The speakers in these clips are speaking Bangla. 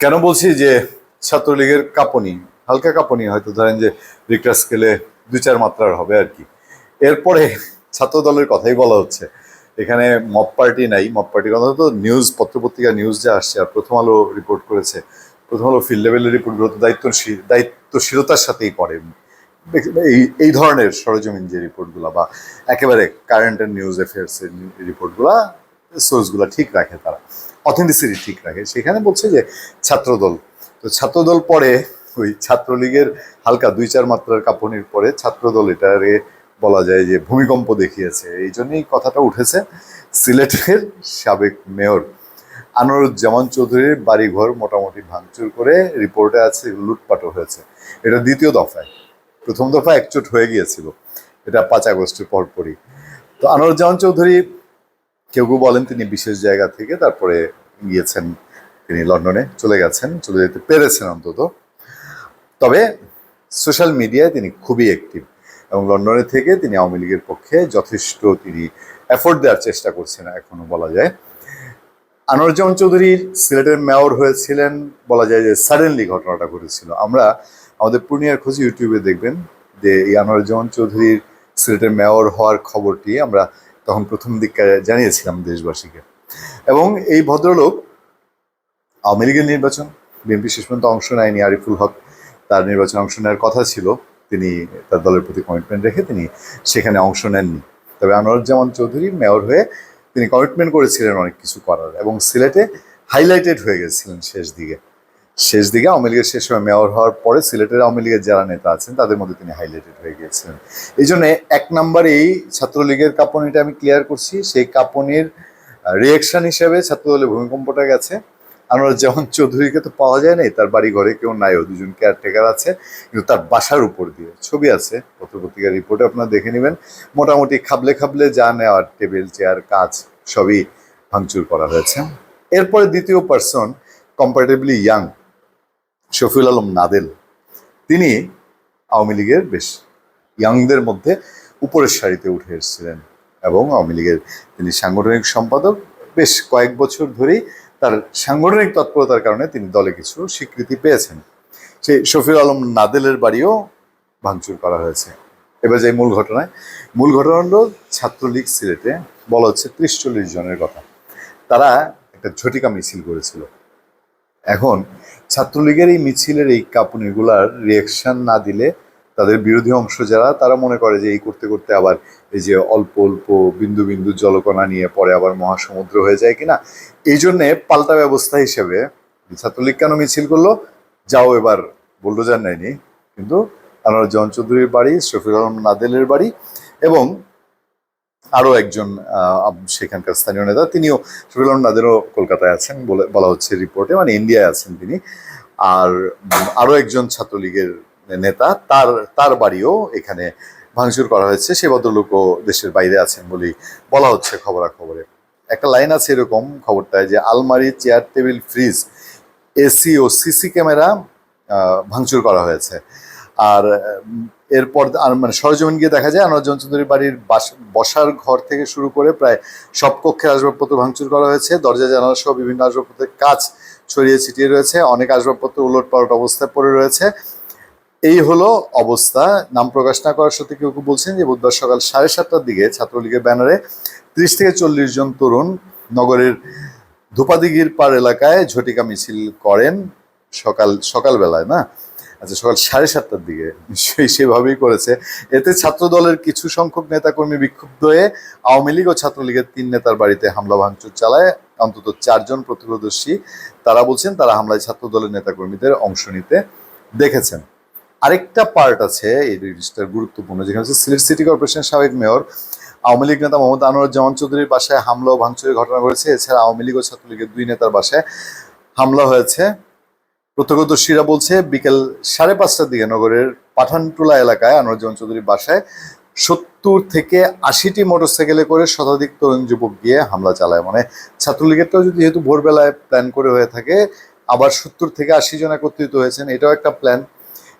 কেন বলছি যে ছাত্রলীগের কাঁপনি, হালকা কাঁপনি, হয়তো ধরেন যে রিক্টার স্কেলে দুই চার মাত্রার হবে আর কি। এরপরে ছাত্র দলের কথাই বলা হচ্ছে। এখানে মপ পার্টি নাই মপ পার্টির কথা তো নিউজ পত্রপত্রিকা নিউজ যা আসছে আর প্রথম আলো রিপোর্ট করেছে, প্রথম আলো ফিল্ড লেভেলের রিপোর্টগুলো তো দায়িত্বশীল দায়িত্বশীলতার সাথেই করে এই এই ধরনের সরজমিন যে রিপোর্টগুলো বা একেবারে কারেন্ট অ্যান্ড নিউজ অ্যাফেয়ার্সের রিপোর্টগুলো সোর্সগুলো ঠিক রাখে তারা। অথেন্টিসিটি ঠিক রাখে। সেখানে বলছে যে ছাত্রদল। তো ছাত্রদল পরে ওই ছাত্রলীগের হালকা দুই চার মাত্রার কাঁপনির পরে ছাত্রদল এটারে বলা যায় যে ভূমিকম্প দেখিয়েছে। এই জন্যই কথাটা উঠেছে সিলেটের সাবেক মেয়র আনোয়ারুজ্জামান চৌধুরীর বাড়িঘর মোটামুটি ভাঙচুর করে রিপোর্টে আছে, লুটপাটও হয়েছে। এটা দ্বিতীয় দফায়। প্রথম দফা একচোট হয়ে গিয়েছিল। এটা পাঁচ আগস্টের পরপরই। তো আনোয়ারুজ্জামান চৌধুরী কেউ কেউ বলেন তিনি বিশেষ জায়গা থেকে, তারপরে গিয়েছেন তিনি লন্ডনে, চলে গেছেন, চলে যেতে পেরেছেন অন্তত। তবে সোশ্যাল মিডিয়ায় তিনি খুবই অ্যাক্টিভ এবং লন্ডনে থেকে তিনি আওয়ামী লীগের পক্ষে যথেষ্ট তিনি এফোর্ট দেওয়ার চেষ্টা করছেন এখনও বলা যায়। আনোয়ারুজ্জামান চৌধুরীর সিলেটের মেয়র হয়েছিলেন, বলা যায় যে সাডেনলি ঘটনাটা ঘটেছিল। আমরা আমাদের পূর্ণিয়ার খোঁজ ইউটিউবে দেখবেন যে এই আনোয়ারুজ্জামান চৌধুরীর সিলেটের মেয়র হওয়ার খবরটি আমরা তখন প্রথম দিকে জানিয়েছিলাম দেশবাসীকে। এবং এই ভদ্রলোক আওয়ামী লীগের নির্বাচন, বিএনপি শেষ পর্যন্ত অংশ নেয়নি, আরিফুল হক তার নির্বাচনে অংশ নেওয়ার কথা ছিল, তিনি তার দলের প্রতি কমিটমেন্ট রেখে তিনি সেখানে অংশ নেননি। তবে আনোয়ারুজ্জামান চৌধুরী মেয়র হয়ে তিনি কমিটমেন্ট করেছিলেন অনেক কিছু করার এবং সিলেটে হাইলাইটেড হয়ে গেছিলেন শেষ দিকে। শেষ দিকে আওয়ামী লীগের শেষ সময় মেয়র হওয়ার পরে সিলেটের আওয়ামী লীগের যারা নেতা আছেন, তাদের মধ্যে তিনি হাইলাইটেড হয়ে গিয়েছিলেন। এই জন্য এক নম্বরে এই ছাত্রলীগের কাঁপনিটা আমি ক্লিয়ার করছি, সেই কাঁপনির রিয়েকশন হিসেবে ছাত্রদলের ভূমিকম্পটা গেছে। আনোয়ারুজ্জামান চৌধুরীকে তো পাওয়া যায় নাই, তার বাড়ি ঘরে কেউ নাই, ও দুজন কেয়ারটেকার আছে, কিন্তু তার বাসার উপর দিয়ে ছবি আছে, পত্রপত্রিকার রিপোর্টে আপনারা দেখে নেবেন। মোটামুটি খাবলে খাবলে যা নেওয়ার, টেবিল, চেয়ার, কাজ সবই ভাঙচুর করা হয়েছে। এরপরে দ্বিতীয় person comparatively young Shafiul Alam Nadel. তিনি আওয়ামী লীগের বেশ ইয়াংদের মধ্যে উপরের সারিতে উঠে এসেছিলেন এবং আওয়ামী লীগের তিনি সাংগঠনিক সম্পাদক। বেশ কয়েক বছর ধরেই তার সাংগঠনিক তৎপরতার কারণে তিনি দলে কিছু স্বীকৃতি পেয়েছেন। সেই শফিউল আলম নাদেলের বাড়িও ভাঙচুর করা হয়েছে। এবার যে মূল ঘটনায়, মূল ঘটনা হলো ছাত্রলীগ সিলেটে বলা হচ্ছে ত্রিশ চল্লিশ জনের কথা। তারা একটা ঝটিকা মিছিল করেছিল। এখন ছাত্রলীগের এই মিছিলের এই কাঁপুনিগুলার রিয়েকশন না দিলে তাদের বিরোধী অংশ যারা, তারা মনে করে যে এই করতে করতে আবার এই যে অল্প অল্প বিন্দু বিন্দু জলকণা নিয়ে পরে আবার মহাসমুদ্র হয়ে যায় কিনা, এই জন্যে পাল্টা ব্যবস্থা হিসেবে ছাত্রলীগ কেন মিছিল করল? যাও এবার, বুলডোজার নেয়নি, কিন্তু আনোয়ার জন চৌধুরীর বাড়ি শফিউল আলম নাদেলের বাড়ি এবং আরও একজন সেখানকার স্থানীয় নেতা, তিনিও শফিউল নাদেরও কলকাতায় আছেন বলে বলা হচ্ছে রিপোর্টে মানে ইন্ডিয়ায় আছেন তিনি। আর আরও একজন ছাত্রলীগের নেতা, তার তার বাড়িও এখানে ভাঙচুর করা হয়েছে, সে ভদ্রলোকও দেশের বাইরে আছেন বলেই বলা হচ্ছে খবরাখবরে। একটা লাইন আছে এরকম খবরটায় যে আলমারি, চেয়ার, টেবিল, ফ্রিজ, এসি ও সিসি ক্যামেরা ভাঙচুর করা হয়েছে। আর এরপর মানে সরজমিন গিয়ে দেখা যায় আনোয়ারজন চৌধুরীর বাড়ির বাস- বসার ঘর থেকে শুরু করে প্রায় সব কক্ষের আসবাবপত্র ভাঙচুর করা হয়েছে। দরজা, জানালা সহ বিভিন্ন আসবাবপত্রের কাজ ছড়িয়ে ছিটিয়ে রয়েছে। অনেক আসবাবপত্র উলট পালট অবস্থায় পড়ে রয়েছে। এই হলো অবস্থা। নাম প্রকাশ না করার সত্যি কেউ বলছেন যে বুধবার সকাল সাড়ে সাতটার দিকে ছাত্রলীগের ব্যানারে ত্রিশ থেকে চল্লিশ জন তরুণ নগরের ধূপাদিগির পার এলাকায় ঝটিকা মিছিল করেন সকাল, সকালবেলায়, না? আচ্ছা সকাল সাড়ে সাতটার দিকে। নিশ্চয়ই সেভাবেই করেছে। এতে ছাত্র দলের কিছু সংখ্যক নেতাকর্মী বিক্ষুব্ধ হয়ে আওয়ামী লীগ ও ছাত্রলীগের তিন নেতার বাড়িতে হামলা ভাঙচুর চালায়। অন্তত চারজন প্রত্যক্ষদর্শী তারা বলছেন তারা হামলায় ছাত্র দলের নেতাকর্মীদের অংশ নিতে দেখেছেন। আরেকটা পার্ট আছে, এই জিনিসটার গুরুত্বপূর্ণ, যেখানে হচ্ছে সিলেট সিটি কর্পোরেশনের সাবেক মেয়র আওয়ামী লীগ নেতা মোহাম্মদ আনোয়ারুজ্জামান চৌধুরীর বাসায় হামলা ও ভাঙচুরের ঘটনা ঘটেছে। এছাড়া আওয়ামী লীগ ও ছাত্রলীগের দুই নেতার বাসায় হামলা হয়েছে। প্রত্যক্ষদর্শীরা বলছে, বিকেল সাড়ে পাঁচটার দিকে নগরের পাঠানটুলা এলাকায় আনোয়ারুজ্জামান চৌধুরীর বাসায় সত্তর থেকে আশিটি মোটরসাইকেলে করে শতাধিক তরুণ যুবক গিয়ে হামলা চালায়। মানে ছাত্রলীগেরটাও যদি যেহেতু ভোরবেলায় প্ল্যান করে হয়ে থাকে, আবার সত্তর থেকে আশি জন একত্রিত হয়েছেন, এটাও একটা প্ল্যান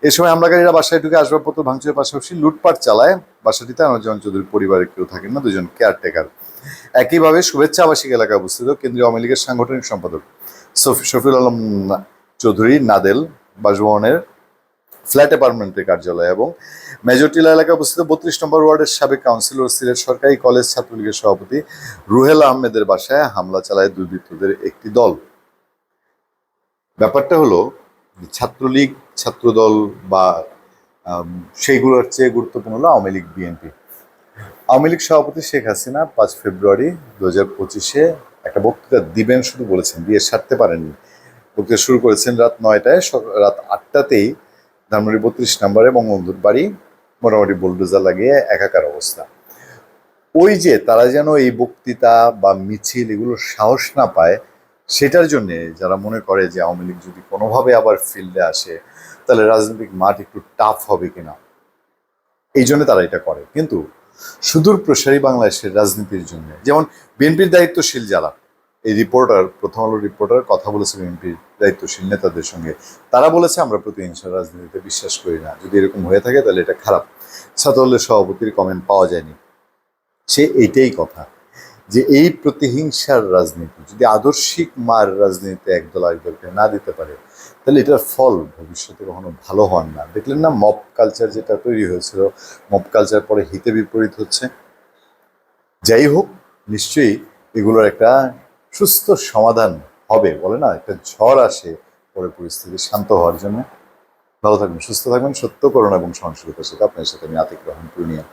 এ সময় হামলাকারীরা বাসায় ঢুকে আসবাবপত্র ভাঙচুরের পাশাপাশি লুটপাট চালায়। বাসাটিতে আনোয়ারুজ্জামান চৌধুরীর পরিবারের কেউ থাকেন না, দুজন কেয়ারটেকার একইভাবে শুভেচ্ছা আবাসিক এলাকায় অবস্থিত কেন্দ্রীয় আওয়ামী লীগের সাংগঠনিক সম্পাদক শফিউল আলম চৌধুরী নাদেল বাসভবনের ফ্ল্যাট অ্যাপার্টমেন্টের কার্যালয় এবং মেজরটিলা এলাকায় অবস্থিত বত্রিশ নম্বর ওয়ার্ডের সাবেক কাউন্সিলর, সিলেট সরকারি কলেজ ছাত্রলীগের সভাপতি রুহেল আহমেদের বাসায় হামলা চালায় দুর্বৃত্তদের একটি দল। ব্যাপারটা হলো, ছাত্রলীগ, ছাত্রদল বা সেইগুলোর চেয়ে গুরুত্বপূর্ণ হলো আওয়ামী লীগ, বিএনপি। আওয়ামী লীগ সভাপতি শেখ হাসিনা পাঁচ ফেব্রুয়ারি দু হাজার পঁচিশে একটা বক্তৃতা দিবেন, শুধু বলেছেন, দিয়ে সারতে পারেননি। বক্তৃতা শুরু করেছেন রাত নয়টায় রাত আটটাতেই ধানমন্ডি বত্রিশ নম্বরে বঙ্গবন্ধুর বাড়ি, মোটামুটি বুলডোজার লাগিয়ে একাকার অবস্থা। ওই যে তারা যেন এই বক্তৃতা বা মিছিল এগুলোর সাহস না পায়, সেটার জন্য যারা মনে করে যে আওয়ামী লীগ যদি কোনোভাবে আবার ফিল্ডে আসে, তাহলে রাজনৈতিক মাঠ একটু টাফ হবে কিনা? এই জন্য তারা এটা করে। কিন্তু সুদূর প্রসারী বাংলাদেশের রাজনীতির জন্য, যেমন বিএনপির দায়িত্বশীল যারা এই রিপোর্টার প্রথম আলো রিপোর্টার কথা বলেছে বিএনপির দায়িত্বশীল নেতাদের সঙ্গে। তারা বলেছে, আমরা প্রতিহিংসা রাজনীতিতে বিশ্বাস করি না। যদি এরকম হয়ে থাকে, তাহলে এটা খারাপ। ছাত্রদলের সভাপতির কমেন্ট পাওয়া যায়নি। সে এইটাই কথা, যে এই প্রতিহিংসার রাজনীতি, যদি আদর্শিক মার রাজনীতিতে একদল আরেকদলকে না দিতে পারে, তাহলে এটার ফল ভবিষ্যতে কখনো ভালো হন না। দেখলেন না মপ কালচার যেটা তৈরি হয়েছিল মপ কালচার পরে হিতে বিপরীত হচ্ছে। যাই হোক, নিশ্চয়ই এগুলোর একটা সুস্থ সমাধান হবে বলে না, একটা ঝড় আসে পরে পরিস্থিতি শান্ত হওয়ার জন্য। ভালো থাকবেন, সুস্থ থাকবেন, সত্য করুন এবং সংস্কৃত সাথে আপনার সাথে আমি আতিক রহমান পূর্ণিয়া